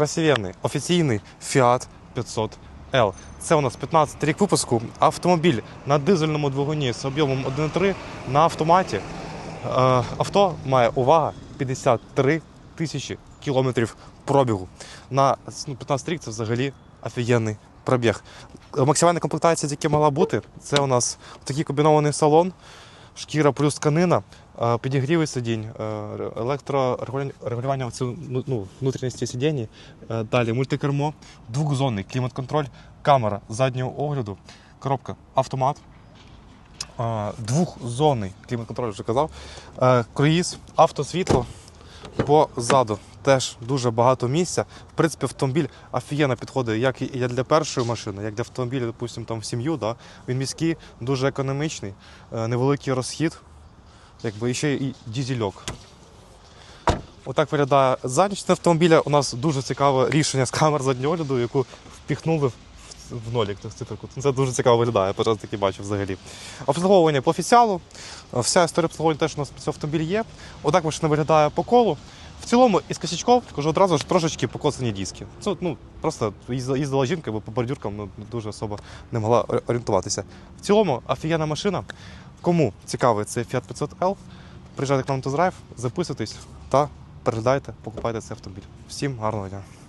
красивенний офіційний Fiat 500L. Це у нас 15 рік випуску. Автомобіль на дизельному двигуні з об'ємом 1,3 на автоматі. Е, Авто має увага 53 тисячі кілометрів пробігу. На ну, 15 рік це взагалі офігенний пробіг. Максимальна комплектація, якої могла бути, це у нас такий комбінований салон, шкіра плюс тканина, е, підігріви сидінь, е, електрорегулювання ну, ну, внутрішності е, далі мультикермо, двохзонний клімат-контроль, камера заднього огляду, коробка автомат. Двохзонний клімат-контроль вже казав. Круїз, автосвітло позаду. Теж дуже багато місця. В принципі, автомобіль офігенно підходить як і для першої машини, як для автомобіля, допустимо, там в сім'ю. Да? Він міський, дуже економічний, е, невеликий розхід, якби і ще і дізельок. Отак виглядає задня автомобіля. У нас дуже цікаве рішення з камер заднього огляду, яку впіхнули в, в нолік. циферку. Це дуже цікаво виглядає, я таки бачив взагалі. Обслуговування по офіціалу. Вся історія обслуговування теж у нас цьому є. Отак машина виглядає по колу. В цілому із косячков кажу одразу ж трошечки покоцані диски. Це ну просто їздила жінка, бо по бордюркам ну, дуже особо не могла орієнтуватися. В цілому офігенна машина. Кому цікавий цей Fiat 500L, приїжджайте к нам на тест-драйв, записуйтесь та переглядайте, покупайте цей автомобіль. Всім гарного дня!